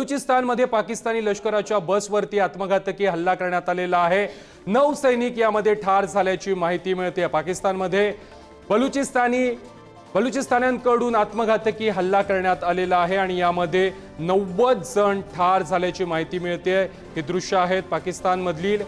बलुचिस्तानमध्ये पाकिस्तानी लष्कराच्या बसवरती आत्मघातकी हल्ला करण्यात आलेला आहे. नऊ सैनिक यामध्ये ठार झाल्याची माहिती मिळते. पाकिस्तानमध्ये बलुचिस्तानी बलुचिस्तान्यांकडून आत्मघातकी हल्ला करण्यात आलेला आहे आणि यामध्ये नव्वद जण ठार झाल्याची माहिती मिळते. हे दृश्य आहेत पाकिस्तानमधील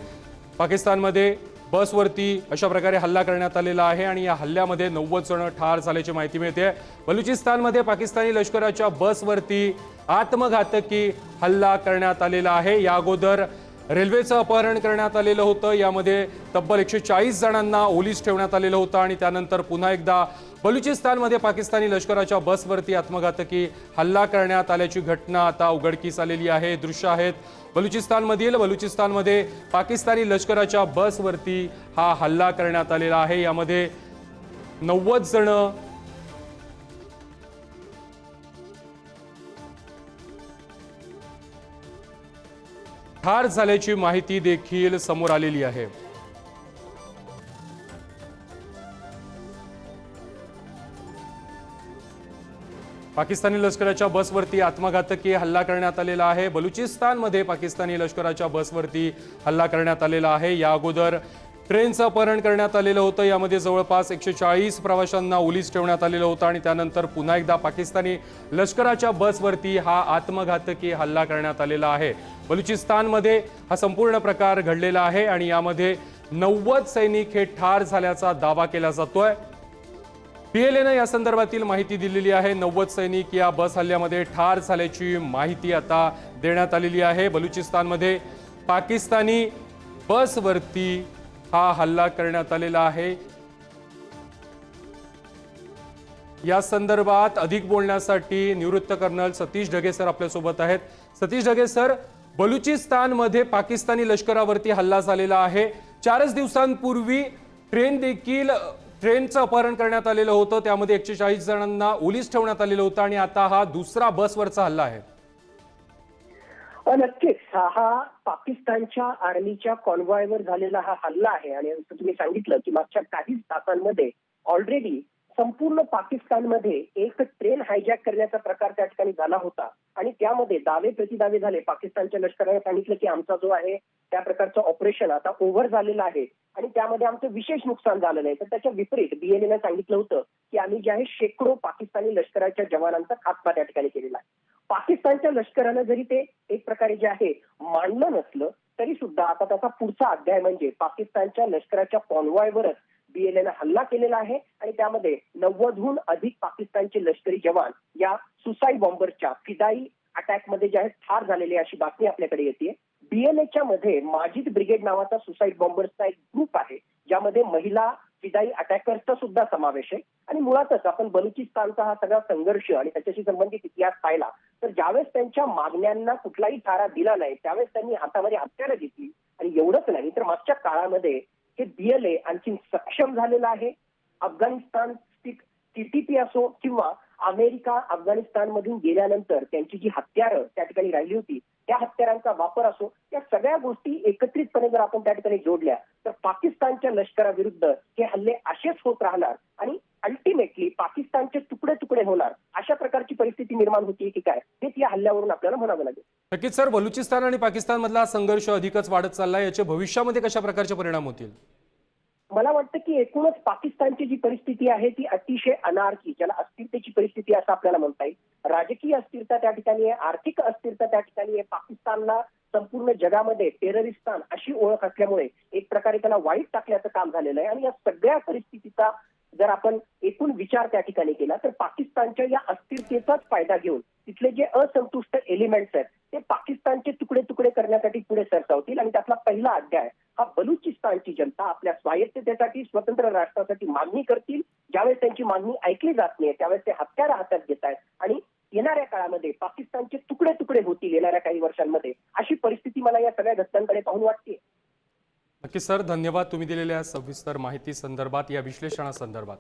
पाकिस्तानमध्ये बसवरती अशा प्रकारे हल्ला करण्यात आलेला आहे आणि या हल्ल्यामध्ये नव्वद जण ठार झाल्याची माहिती मिळते. बलुचिस्तानमध्ये पाकिस्तानी लष्कराच्या बसवरती आत्मघातकी हल्ला करण्यात आलेला आहे. या अगोदर रेल्वेचं अपहरण करण्यात आलेलं होतं. यामध्ये तब्बल एकशे चाळीस जणांना ओलीस ठेवण्यात आलेलं होतं आणि त्यानंतर पुन्हा एकदा बलुचिस्तानमध्ये पाकिस्तानी लष्कराच्या बसवरती आत्मघातकी हल्ला करण्यात आल्याची घटना आता उघडकीस आलेली आहे. दृश्य आहेत बलुचिस्तानमधील. बलुचिस्तानमध्ये पाकिस्तानी लष्कराच्या बसवरती हा हल्ला करण्यात आलेला आहे. यामध्ये नव्वद जणं ठार झाल्याची माहिती देखील समोर आलेली आहे. पाकिस्तानी लष्कराच्या बसवरती आत्मघातकी हल्ला करण्यात आलेला आहे. बलुचिस्तानमध्ये पाकिस्तानी लष्कराच्या बसवरती हल्ला करण्यात आलेला आहे. या अगोदर ट्रेनचं अपहरण करण्यात आलेलं होतं. यामध्ये जवळपास एकशे चाळीस प्रवाशांना ओलीस ठेवण्यात आलेलं होतं आणि त्यानंतर पुन्हा एकदा पाकिस्तानी लष्कराच्या बसवरती हा आत्मघातकी हल्ला करण्यात आलेला आहे. बलुचिस्तानमध्ये हा संपूर्ण प्रकार घडलेला आहे आणि यामध्ये नव्वद सैनिक हे ठार झाल्याचा दावा केला जातोय. पीएलएनं या संदर्भातील माहिती दिलेली आहे. नव्वद सैनिक या बस हल्ल्यामध्ये ठार झाल्याची माहिती आता देण्यात आलेली आहे. बलुचिस्तानमध्ये पाकिस्तानी बसवरती हा हल्ला करण्यात आलेला आहे. या संदर्भात अधिक बोलण्यासाठी निवृत्त कर्नल सतीश ढगे सर आपल्यासोबत आहेत. सतीश ढगे सर बलुचिस्तानमध्ये पाकिस्तानी लष्करावरती हल्ला झालेला आहे. चारच दिवसांपूर्वी ट्रेन देखील ट्रेनचं अपहरण करण्यात आलेलं होतं. त्यामध्ये एकशे चाळीस जणांना ओलीस ठेवण्यात आलेलं होतं आणि आता हा दुसरा बसवरचा हल्ला आहे. नक्कीच. हा पाकिस्तानच्या आर्मीच्या कॉन्वॉयवर झालेला हा हल्ला आहे. आणि तुम्ही सांगितलं की मागच्या काही तासांमध्ये ऑलरेडी संपूर्ण पाकिस्तानमध्ये एक ट्रेन हायजॅक करण्याचा प्रकार त्या ठिकाणी झाला होता. आणि त्यामध्ये दावे प्रतिदावे झाले. पाकिस्तानच्या लष्कराने सांगितलं की आमचा जो आहे त्या प्रकारचं ऑपरेशन आता ओव्हर झालेलं आहे. आणि त्यामध्ये आमचं विशेष नुकसान झालं नाही तर त्याच्या विपरीत बीएनएनं सांगितलं होतं की आम्ही जे आहे शेकडो पाकिस्तानी लष्कराच्या जवानांचा खात्मा त्या ठिकाणी केलेला आहे. पाकिस्तानच्या लष्करानं जरी ते एक प्रकारे जे आहे मांडलं नसलं तरी सुद्धा आता त्याचा पुढचा अध्याय म्हणजे पाकिस्तानच्या लष्कराच्या कॉन्वॉयवरच बीएलएनं हल्ला केलेला आहे आणि त्यामध्ये नव्वदहून अधिक पाकिस्तानचे लष्करी जवान या सुसाईड बॉम्बरच्या फिदाई अटॅकमध्ये जे आहेत ठार झालेले अशी बातमी आपल्याकडे येते. बीएलएच्या मध्ये माजिद ब्रिगेड नावाचा सुसाईड बॉम्बर्सचा एक ग्रुप आहे ज्यामध्ये महिला फिदाई अटॅकर्सचा सुद्धा समावेश आहे. आणि मुळातच आपण बलुचिस्तानचा हा सगळा संघर्ष आणि त्याच्याशी संबंधित इतिहास पाहिला तर ज्यावेळेस त्यांच्या मागण्यांना कुठलाही तारा दिला नाही त्यावेळेस त्यांनी हातामध्ये हत्यारं घेतली आणि एवढंच नाही तर मागच्या काळामध्ये हे बीएलए आणखी सक्षम झालेलं आहे. अफगाणिस्तान टीटीपी असो किंवा अमेरिका अफगाणिस्तानमधून गेल्यानंतर त्यांची जी हत्यारं त्या ठिकाणी राहिली होती त्या हत्यारांचा वापर असो या सगळ्या गोष्टी एकत्रितपणे जर आपण त्या ठिकाणी जोडल्या तर पाकिस्तानच्या लष्कराविरुद्ध हे हल्ले असेच होत राहणार आणि अल्टिमेटली पाकिस्तानचे तुकडे तुकडे होणार. अशा प्रकारची परिस्थिती निर्माण होती की काय? हेच या हल्ल्यावरून आपल्याला म्हणावं लागेल. नक्कीच सर. बलुचिस्तान आणि पाकिस्तानमधला संघर्ष अधिकच वाढत चाललाय. याचे भविष्यामध्ये कशा प्रकारचे परिणाम होतील? मला वाटतं की एकूणच पाकिस्तानची जी परिस्थिती आहे ती अतिशय अनारकी ज्याला अस्थिरतेची परिस्थिती असं आपल्याला म्हणता येईल. राजकीय अस्थिरता त्या ठिकाणी आहे आर्थिक अस्थिरता त्या ठिकाणी आहे. पाकिस्तानला संपूर्ण जगामध्ये टेररिस्तान अशी ओळख असल्यामुळे एक प्रकारे त्याला वाईट टाकल्याचं काम झालेलं आहे. आणि या सगळ्या परिस्थितीचा जर आपण एकूण विचार त्या ठिकाणी केला तर पाकिस्तानच्या या अस्थिरतेचाच फायदा घेऊन तिथले जे असंतुष्ट एलिमेंट्स आहेत पाकिस्तानचे तुकडे तुकडे करण्यासाठी पुढे सरसावतील आणि त्यातला पहिला अध्याय हा बलुचिस्तानची जनता आपल्या स्वायत्ततेसाठी स्वतंत्र राष्ट्रासाठी मागणी करतील. ज्यावेळेस त्यांची मागणी ऐकली जात नाही त्यावेळेस ते हत्यारा हातात घेत आहेत. आणि येणाऱ्या काळामध्ये पाकिस्तानचे तुकडे तुकडे होतील येणाऱ्या काही वर्षांमध्ये अशी परिस्थिती मला या सगळ्या घटनांकडे पाहून वाटते. नक्की सर धन्यवाद तुम्ही दिलेल्या सविस्तर माहिती संदर्भात या विश्लेषणासंदर्भात.